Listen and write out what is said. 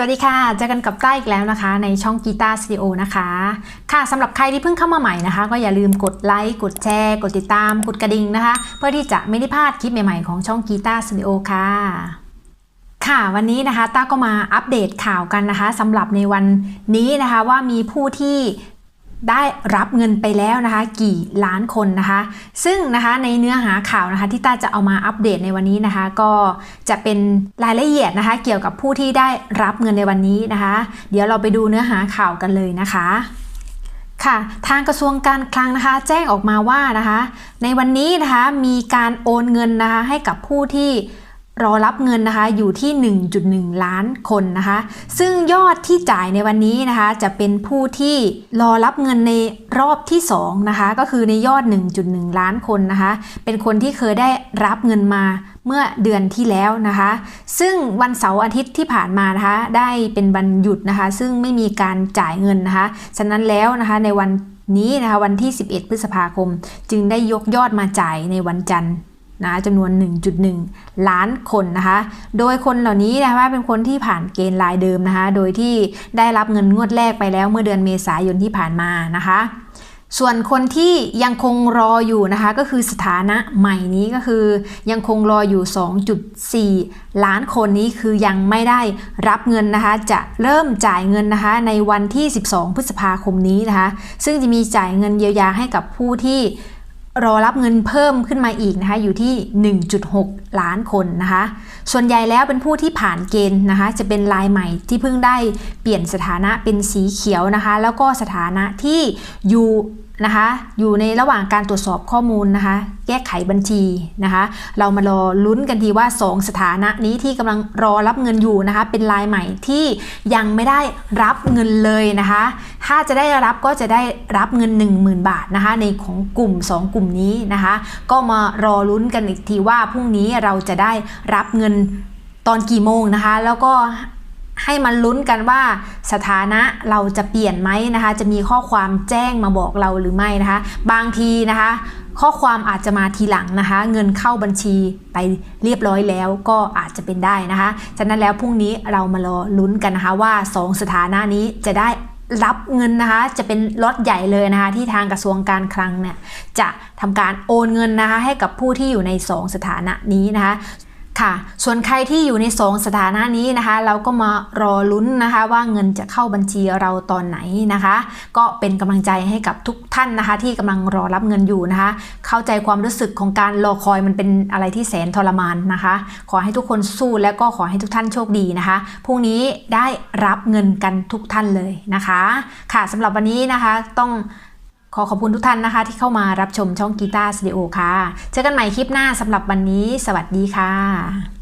สวัสดีค่ะ เจอกันกับต้าอีกแล้วนะคะ ในช่องกีตาร์สตูดิโอนะคะ ค่ะสำหรับใครที่เพิ่งเข้ามาใหม่นะคะ ก็อย่าลืมกดไลค์ กดแชร์ กดติดตาม กดกระดิ่งนะคะ เพื่อที่จะไม่ได้พลาดคลิปใหม่ๆของช่องกีตาร์สตูดิโอค่ะ ค่ะวันนี้นะคะต้าก็มาอัปเดตข่าวกันนะคะสำหรับในวันนี้นะคะว่ามีผู้ที่ ได้รับเงินไปแล้วนะคะกี่ล้านคนนะคะ ซึ่งนะคะในเนื้อหาข่าวนะคะที่ตาจะเอามาอัปเดตในวันนี้นะคะ ก็จะเป็นรายละเอียดนะคะ เกี่ยวกับผู้ที่ได้รับเงินในวันนี้นะคะ เดี๋ยวเราไปดูเนื้อหาข่าวกันเลยนะคะค่ะทางกระทรวงการคลังนะคะ แจ้งออกมาว่านะคะ ในวันนี้นะคะมีการโอนเงินนะคะให้กับผู้ที่ รอรับเงินนะคะอยู่ที่ 1.1 ล้านคนนะคะ ซึ่งยอดที่จ่ายในวันนี้นะคะ จะเป็นผู้ที่รอรับเงินในรอบที่2นะคะ ก็คือในยอด 1.1 ล้านคนนะคะ เป็นคนที่เคยได้รับเงินมาเมื่อเดือนที่แล้วนะคะ ซึ่งวันเสาร์อาทิตย์ที่ผ่านมานะคะ ได้เป็นวันหยุดนะคะ ซึ่งไม่มีการจ่ายเงินนะคะ ฉะนั้นแล้วนะคะในวันนี้นะคะวันที่ 11 พฤษภาคม จึงได้ยกยอดมาจ่ายในวันจันทร์ นะจำนวน 1.1 ล้านคนนะคะ โดยคนเหล่านี้นะคะเป็นคนที่ผ่านเกณฑ์รายเดิมนะคะ โดยที่ได้รับเงินงวดแรกไปแล้วเมื่อเดือนเมษายนที่ผ่านมานะคะ ส่วนคนที่ยังคงรออยู่นะคะก็คือสถานะใหม่นี้ก็คือ ยังคงรออยู่ 2.4 ล้านคนนี้คือยังไม่ได้รับเงินนะคะจะเริ่มจ่ายเงินนะคะในวันที่ 12 พฤษภาคมนี้นะคะ ซึ่งจะมีจ่ายเงินเยียวยาให้กับผู้ที่ รอรับเงินเพิ่มขึ้นมาอีกนะคะอยู่ที่ 1.6 ล้านคนนะคะส่วนใหญ่แล้วเป็นผู้ที่ผ่านเกณฑ์นะคะจะเป็นลายใหม่ที่เพิ่งได้เปลี่ยนสถานะเป็นสีเขียวนะคะแล้วก็สถานะที่อยู่ นะคะอยู่ในระหว่างการตรวจสอบข้อมูลนะคะ แก้ไขบัญชีนะคะ เรามารอลุ้นกันทีว่า 2 สถานะนี้ที่กำลังรอรับเงินอยู่นะคะ เป็นลายใหม่ที่ยังไม่ได้รับเงินเลยนะคะ ถ้าจะได้รับก็จะได้รับเงิน 10,000 บาทนะคะ ในของกลุ่ม 2 กลุ่มนี้นะคะ ก็มารอลุ้นกันอีกทีว่าพรุ่งนี้เราจะได้รับเงินตอนกี่โมงนะคะ แล้วก็ ให้มันลุ้นกันว่าสถานะเราจะเปลี่ยนไหมนะคะ จะมีข้อความแจ้งมาบอกเราหรือไม่นะคะ บางทีนะคะ ข้อความอาจจะมาทีหลังนะคะ เงินเข้าบัญชีไปเรียบร้อยแล้วก็อาจจะเป็นได้นะคะฉะนั้นแล้วพรุ่งนี้เรามารอลุ้นกันนะคะว่า 2 สถานะนี้จะได้รับเงินนะคะจะเป็นล็อตใหญ่เลยนะคะ ที่ทางกระทรวงการคลังเนี่ยจะทำการโอนเงินนะคะ ให้กับผู้ที่อยู่ใน 2 สถานะนี้นะคะ ค่ะ ส่วนใครที่อยู่ใน2สถานะนี้นะคะ เราก็มารอลุ้นนะคะ ว่าเงินจะเข้าบัญชีเราตอนไหนนะคะ ก็เป็นกำลังใจให้กับทุกท่านนะคะ ที่กำลังรอรับเงินอยู่นะคะ เข้าใจความรู้สึกของการรอคอยมันเป็นอะไรที่แสนทรมานนะคะ ขอให้ทุกคนสู้แล้วก็ขอให้ทุกท่านโชคดีนะคะพรุ่งนี้ได้รับเงินกันทุกท่านเลยนะคะ ค่ะสำหรับวันนี้นะคะต้อง ขอขอบคุณทุกท่านนะคะ ที่เข้ามารับชมช่องกีตาร์สตูดิโอค่ะ เจอกันใหม่คลิปหน้าสำหรับวันนี้ สวัสดีค่ะ